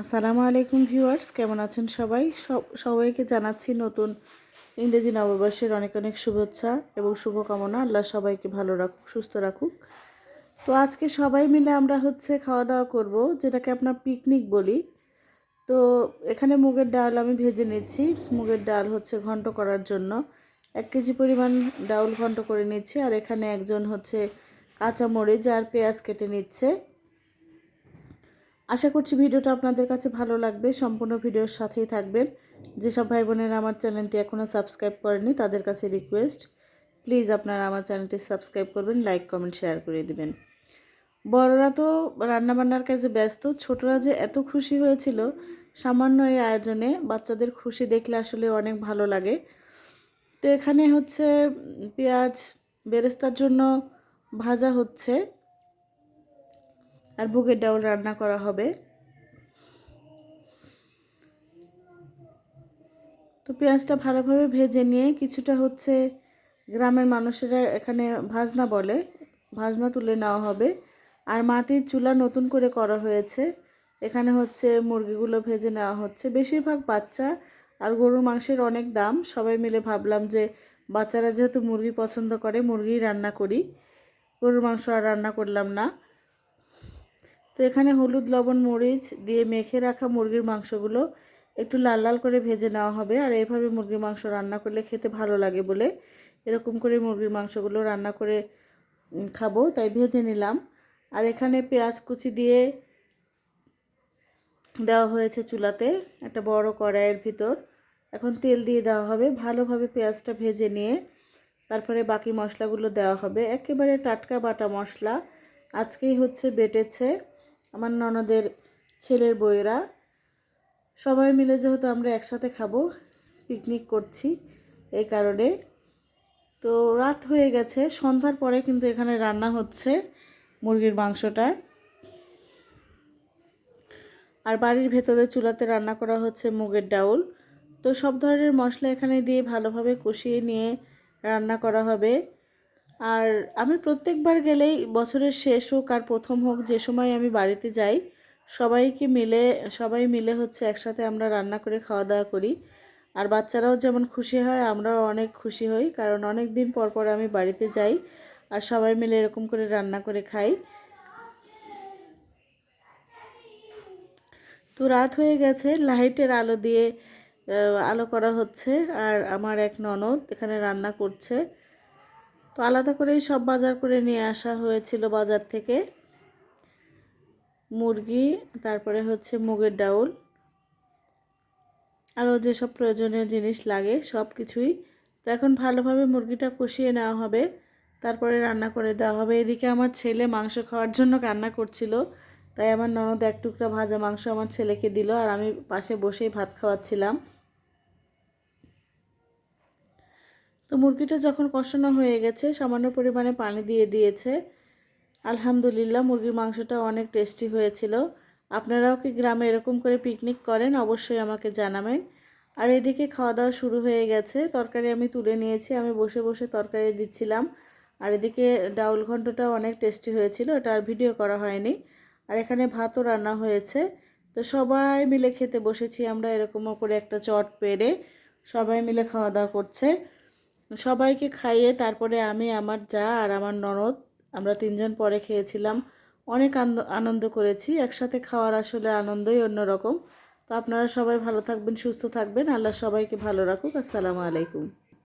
আসসালামু আলাইকুম ভিউয়ার্স, কেমন আছেন সবাই? সব সবাইকে জানাচ্ছি নতুন ইংরেজি নববর্ষের অনেক অনেক শুভেচ্ছা এবং শুভকামনা। আল্লাহ সবাইকে ভালো রাখুক, সুস্থ রাখুক। তো আজকে সবাই মিলে আমরা হচ্ছে খাওয়া দাওয়া করব, যেটাকে আপনার পিকনিক বলি। তো এখানে মুগের ডাল আমি ভেজে নিচ্ছি। মুগের ডাল হচ্ছে ঘন্ট করার জন্য। এক কেজি পরিমাণ ডাউল ঘন্ট করে নিচ্ছি। আর এখানে একজন হচ্ছে কাঁচা মরিচ আর পেঁয়াজ কেটে নিচ্ছে। আশা করছি ভিডিওটা আপনাদের কাছে ভালো লাগবে। সম্পূর্ণ ভিডিওর সাথেই থাকবেন। যেসব ভাই বোনেরা আমার চ্যানেলটি এখনও সাবস্ক্রাইব করেনি তাদের কাছে রিকোয়েস্ট, প্লিজ আপনারা আমার চ্যানেলটি সাবস্ক্রাইব করবেন, লাইক, কমেন্ট, শেয়ার করে দিবেন। বড়রা তো রান্নাবান্নার কাজে ব্যস্ত, ছোটরা যে এত খুশি হয়েছিল, সামান্য এই আয়োজনে বাচ্চাদের খুশি দেখলে আসলে অনেক ভালো লাগে। তো এখানে হচ্ছে পেঁয়াজ বেরেস্তার জন্য ভাজা হচ্ছে। আর বুকের ডাউল রান্না করা হবে। তো পেঁয়াজটা ভালোভাবে ভেজে নিয়ে কিছুটা হচ্ছে গ্রামের মানুষেরা এখানে ভাজনা বলে, ভাজনা তুলে নেওয়া হবে। আর মাটির চুলা নতুন করে করা হয়েছে। এখানে হচ্ছে মুরগিগুলো ভেজে নেওয়া হচ্ছে। বেশিরভাগ বাচ্চা আর গরুর মাংসের অনেক দাম। সবাই মিলে ভাবলাম যে বাচ্চারা যেহেতু মুরগি পছন্দ করে মুরগি রান্না করি। গরুর মাংস আর রান্না করলাম না। তো এখানে হলুদ, লবণ, মরিচ দিয়ে মেখে রাখা মুরগির মাংসগুলো একটু লাল লাল করে ভেজে নেওয়া হবে। আর এইভাবে মুরগির মাংস রান্না করলে খেতে ভালো লাগে বলে এরকম করে মুরগির মাংসগুলো রান্না করে খাব, তাই ভেজে নিলাম। আর এখানে পেঁয়াজ কুচি দিয়ে দেওয়া হয়েছে চুলাতে, একটা বড় কড়াইয়ের ভিতর। এখন তেল দিয়ে দেওয়া হবে, ভালোভাবে পেঁয়াজটা ভেজে নিয়ে তারপরে বাকি মশলাগুলো দেওয়া হবে। একেবারে টাটকা বাটা মশলা, আজকেই হচ্ছে বেটেছে। আমার ননদের ছেলের বইয়েরা সবাই মিলে যেহেতু আমরা একসাথে খাব পিকনিক করছি এই কারণে। তো রাত হয়ে গেছে, সন্ধ্যার পরে কিন্তু এখানে রান্না হচ্ছে মুরগির মাংসটা। আর বাড়ির ভেতরে চুলাতে রান্না করা হচ্ছে মুগের ডাউল। তো সব ধরনের মশলা এখানে দিয়ে ভালোভাবে কষিয়ে নিয়ে রান্না করা হবে। আর আমি প্রত্যেকবার গেলেই বছরের শেষ হোক আর প্রথম হোক, যে সময় আমি বাড়িতে যাই, সবাইকে মিলে, সবাই মিলে হচ্ছে একসাথে আমরা রান্না করে খাওয়া দাওয়া করি। আর বাচ্চারাও যেমন খুশি হয়, আমরাও অনেক খুশি হই, কারণ অনেক দিন পর পর আমি বাড়িতে যাই আর সবাই মিলে এরকম করে রান্না করে খাই। তো রাত হয়ে গেছে, লাইটের আলো দিয়ে আলো করা হচ্ছে, আর আমার এক ননদ এখানে রান্না করছে। তো আলাদা করেই সব বাজার করে নিয়ে আসা হয়েছিল বাজার থেকে। মুরগি, তারপরে হচ্ছে মুগের ডাউল। আরও যেসব প্রয়োজনীয় জিনিস লাগে সব কিছুই। তো এখন ভালোভাবে মুরগিটা কষিয়ে নেওয়া হবে, তারপরে রান্না করে দেওয়া হবে। এদিকে আমার ছেলে মাংস খাওয়ার জন্য কান্না করছিল, তাই আমার ননদ এক টুকরা ভাজা মাংস আমার ছেলেকে দিল আর আমি পাশে বসেই ভাত খাওয়াচ্ছিলাম। তো মুরগিটা যখন কষানো হয়ে গেছে, সামান্য পরিমাণে পানি দিয়ে দিয়েছে। আলহামদুলিল্লাহ, মুরগির মাংসটা অনেক টেস্টি হয়েছিল। আপনারাও কি গ্রামে এরকম করে পিকনিক করেন? অবশ্যই আমাকে জানাবেন। আর এদিকে খাওয়া দাওয়া শুরু হয়ে গেছে। তরকারি আমি তুলে নিয়েছি, আমি বসে বসে তরকারি দিচ্ছিলাম। আর এদিকে ডাউল ঘন্টটা অনেক টেস্টি হয়েছিল, এটা আর ভিডিও করা হয়নি। আর এখানে ভাতও রান্না হয়েছে। তো সবাই মিলে খেতে বসেছি আমরা এরকমও করে একটা চট পেরে। সবাই মিলে খাওয়া দাওয়া করছে। সবাইকে খাইয়ে তারপরে আমি, আমার যা আর আমার ননদ, আমরা তিনজন পরে খেয়েছিলাম। অনেক আনন্দ করেছি। একসাথে খাওয়ার আসলে আনন্দই অন্যরকম। তো আপনারা সবাই ভালো থাকবেন, সুস্থ থাকবেন। আল্লাহ সবাইকে ভালো রাখুক। আসসালামু আলাইকুম।